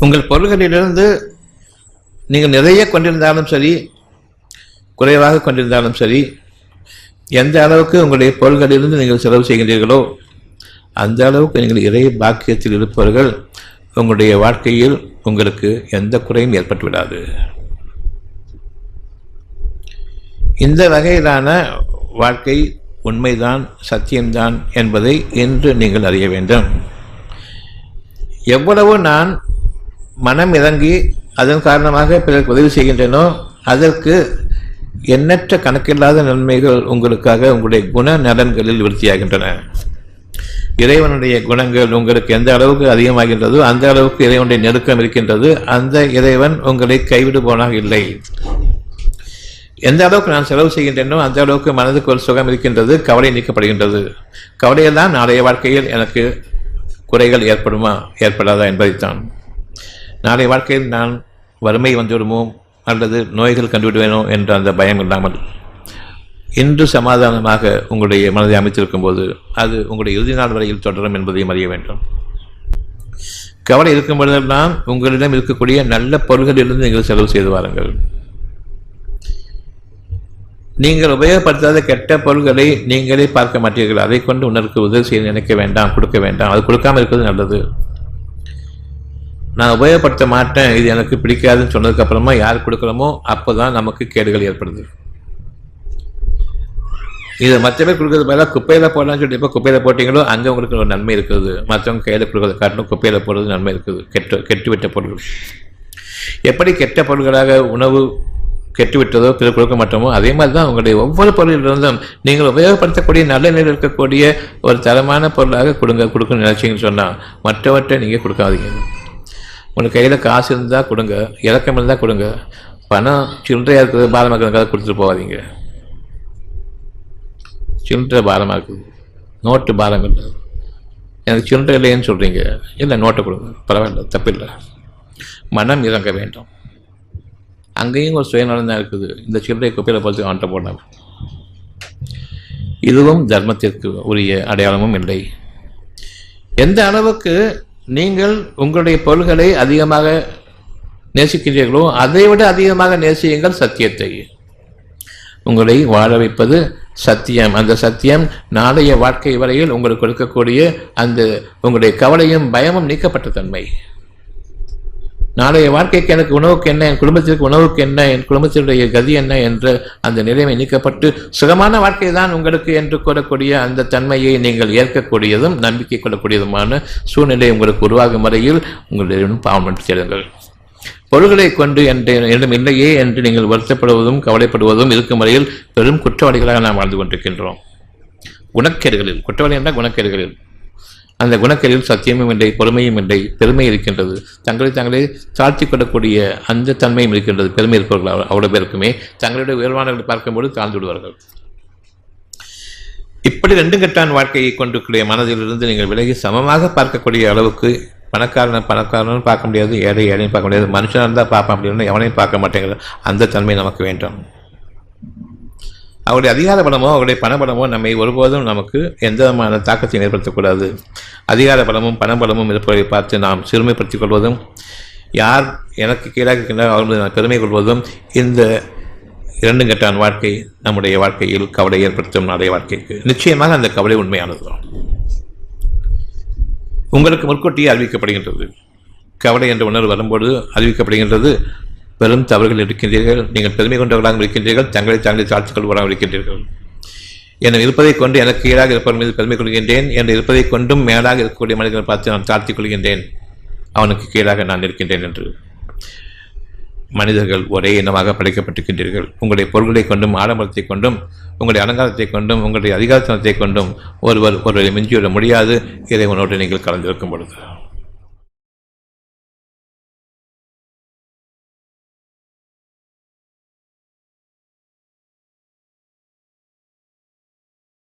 உங்கள் பொருள்களிலிருந்து நீங்கள் நிறைய கொண்டிருந்தாலும் சரி குறைவாக கொண்டிருந்தாலும் சரி எந்த அளவுக்கு உங்களுடைய பொருள்களிலிருந்து நீங்கள் செலவு செய்கின்றீர்களோ அந்த அளவுக்கு நீங்கள் இறை பாக்கியத்தில் இருப்பவர்கள் உங்களுடைய வாழ்க்கையில் உங்களுக்கு எந்த குறையும் ஏற்பட்டு விடாது இந்த வகையிலான வாழ்க்கை உண்மைதான் சத்தியம்தான் என்பதை இன்று நீங்கள் அறிய வேண்டும். எவ்வளவு நான் மனம் இறங்கி அதன் காரணமாக பிறருக்கு உதவி செய்கின்றனோ அதற்கு எண்ணற்ற கணக்கில்லாத நன்மைகள் உங்களுக்காக உங்களுடைய குண நலன்களில் விருத்தியாகின்றன. இறைவனுடைய குணங்கள் உங்களுக்கு எந்த அளவுக்கு அதிகமாகின்றதோ அந்த அளவுக்கு இறைவனுடைய நெருக்கம் இருக்கின்றது. அந்த இறைவன் உங்களை கைவிடுபவனாக இல்லை. எந்த அளவுக்கு நான் செலவு செய்கின்றேனோ அந்த அளவுக்கு மனதுக்கு ஒரு சுகம் இருக்கின்றது கவலை நீக்கப்படுகின்றது. கவலையெல்லாம் நாளைய வாழ்க்கையில் எனக்கு குறைகள் ஏற்படுமா ஏற்படாதா என்பதைத்தான். நாளை வாழ்க்கையில் நான் வறுமை வந்துவிடுமோ அல்லது நோய்கள் கண்டுவிடுவேனோ என்ற அந்த பயம் இல்லாமல் இன்று சமாதானமாக உங்களுடைய மனதை அமைத்திருக்கும் போது அது உங்களுடைய இறுதி நாள் வரையில் தொடரும் என்பதையும் அறிய வேண்டும். கவலை இருக்கும் பொழுதெல்லாம் உங்களிடம் இருக்கக்கூடிய நல்ல பொருள்களிலிருந்து நீங்கள் செலவு செய்து வாருங்கள். நீங்கள் உபயோகப்படுத்தாத கெட்ட பொருள்களை நீங்களே பார்க்க மாட்டீர்கள். அதை கொண்டு உணர்க்கு உதவி செய்ய நினைக்க வேண்டாம் கொடுக்க வேண்டாம். அது கொடுக்காமல் இருக்கிறது நல்லது. நான் உபயோகப்படுத்த மாட்டேன் இது எனக்கு பிடிக்காதுன்னு சொன்னதுக்கப்புறமா யார் கொடுக்குறோமோ அப்போதான் நமக்கு கேடுகள் ஏற்படுது. இது மற்ற பேர் கொடுக்கறது பதிலாக குப்பையில் போடலாம்னு சொல்லிட்டு இப்போ குப்பையில் போட்டிங்களோ அங்கே உங்களுக்கு ஒரு நன்மை இருக்குது. மற்றவங்க கையில் கொடுக்கறத காட்டிலும் குப்பையில் போடுறது நன்மை இருக்குது. கெட்டு கெட்டுவிட்ட பொருட்கள் எப்படி கெட்ட பொருள்களாக உணவு கெட்டுவிட்டதோ பிறர் கொடுக்க மாட்டோமோ அதே மாதிரி தான் உங்களுடைய ஒவ்வொரு பொருளிலிருந்தும் நீங்கள் உபயோகப்படுத்தக்கூடிய நல்ல நிலையில் இருக்கக்கூடிய ஒரு தரமான பொருளாக கொடுங்க கொடுக்கணும்னு நினைச்சிங்கன்னு சொன்னால் மற்றவற்றை நீங்கள் கொடுக்காதீங்க. உங்கள் கையில் காசு இருந்தால் கொடுங்க இறக்கம் இருந்தால் கொடுங்க. பணம் சில்லறையாக இருக்கிறது பாரமாக இருக்கிறதுக்காக கொடுத்துட்டு போகாதீங்க. சில்லறை பாரமாக இருக்குது நோட்டு பாரம் இல்லை. எனக்கு சில்லறை இல்லைன்னு சொல்கிறீங்க இல்லை நோட்டை கொடுங்க. பரவாயில்ல தப்பில்லை. மனம் இறங்க வேண்டும். அங்கேயும் ஒரு சுயநலம் தான் இருக்குது. இந்த சில்லறை குப்பையில் பார்த்து ஆண்ட போடாம இதுவும் தர்மத்திற்கு உரிய அடையாளமும் இல்லை. எந்த அளவுக்கு நீங்கள் உங்களுடைய பொருள்களை அதிகமாக நேசிக்கிறீர்களோ அதை விட அதிகமாக நேசியுங்கள் சத்தியத்தை. உங்களை வாழ வைப்பது சத்தியம். அந்த சத்தியம் நாளைய வாழ்க்கை வரையில் உங்களுக்கு கொடுக்கக்கூடிய அந்த உங்களுடைய கவலையும் பயமும் நீக்கப்பட்ட தன்மை. நாளைய வாழ்க்கைக்கு எனக்கு உணவுக்கு என்ன என் குடும்பத்திற்கு உணவுக்கு என்ன என் குடும்பத்தினுடைய கதி என்ன என்ற அந்த நிலைமை நீக்கப்பட்டு சுகமான வாழ்க்கை தான் உங்களுக்கு என்று கூறக்கூடிய அந்த தன்மையை நீங்கள் ஏற்கக்கூடியதும் நம்பிக்கை கொள்ளக்கூடியதுமான சூழ்நிலை உங்களுக்கு உருவாகும் வரையில் உங்களிடம் பாவம் சேருங்கள் பொருள்களை கொண்டு என்று என்னிடம் இல்லையே என்று நீங்கள் வருத்தப்படுவதும் கவலைப்படுவதும் இருக்கும் வரையில் பெரும் குற்றவாளிகளாக நாம் வாழ்ந்து கொண்டிருக்கின்றோம். குணக்கேடுகளில் குற்றவாளி என்றால் குணக்கேடுகளில். அந்த குணக்கலில் சத்தியமும் இல்லை பொறுமையும் இல்லை பெருமை இருக்கின்றது. தங்களை தங்களை தாழ்த்தி கொள்ளக்கூடிய அந்த தன்மையும் இருக்கின்றது பெருமை இருப்பவர்கள் அவ்வளோ அவ்வளவு பேருக்குமே. தங்களுடைய உயர்வானவர்களை பார்க்கும்போது தாழ்ந்து விடுவார்கள். இப்படி ரெண்டு கட்டான் வாழ்க்கையை கொண்டிருக்கிற மனதிலிருந்து நீங்கள் விலகி சமமாக பார்க்கக்கூடிய அளவுக்கு பணக்காரனை பணக்காரனும் பார்க்க முடியாது ஏழை ஏழையும் பார்க்க முடியாது மனுஷனாக இருந்தால் பார்ப்பேன் அப்படின்னு எவனையும் பார்க்க மாட்டேங்கிற அந்த தன்மை நமக்கு வேண்டும். அவருடைய அதிகார பலமோ அவருடைய பணபலமோ நம்மை ஒருபோதும் நமக்கு எந்த விதமான தாக்கத்தையும் ஏற்படுத்தக்கூடாது. அதிகார பலமும் பணபலமும் இருப்பதை பார்த்து நாம் சிறுமைப்படுத்திக் கொள்வதும் யார் எனக்கு கீழாக இருக்கின்றார் அவர்கள் நான் பெருமை கொள்வதும் இந்த இரண்டு கட்டான் வாழ்க்கை நம்முடைய வாழ்க்கையில் கவலை ஏற்படுத்தும் நாளைய வாழ்க்கைக்கு. நிச்சயமாக அந்த கவலை உண்மையானது உங்களுக்கு முற்கூட்டியே அறிவிக்கப்படுகின்றது. கவலை என்ற உணர்வு வரும்போது அறிவிக்கப்படுகின்றது. பெரும் தவறுகள் இருக்கின்றீர்கள். நீங்கள் பெருமை கொண்டவர்களாக இருக்கின்றீர்கள். தங்களை தாங்களே தாழ்த்துக் கொள்வராக இருக்கின்றீர்கள். என இருப்பதைக் கொண்டு எனக்கு ஈடாக இருப்பவர் மீது பெருமை கொள்கின்றேன். என்று இருப்பதைக் கொண்டும் மேலாக இருக்கக்கூடிய மனிதர்களை பார்த்து நான் தாழ்த்திக் கொள்கின்றேன். அவனுக்கு கீழாக நான் இருக்கின்றேன் என்று. மனிதர்கள் ஒரே இனமாக படைக்கப்பட்டிருக்கின்றீர்கள். உங்களுடைய பொருள்களை கொண்டும் ஆடம்பரத்தை கொண்டும் உங்களுடைய அலங்காரத்தை கொண்டும் உங்களுடைய அதிகாரத்தனத்தை கொண்டும் ஒருவர் ஒருவரை மிஞ்சிவிட முடியாது. இதை உன்னோடு நீங்கள் கலந்திருக்கும் பொழுது.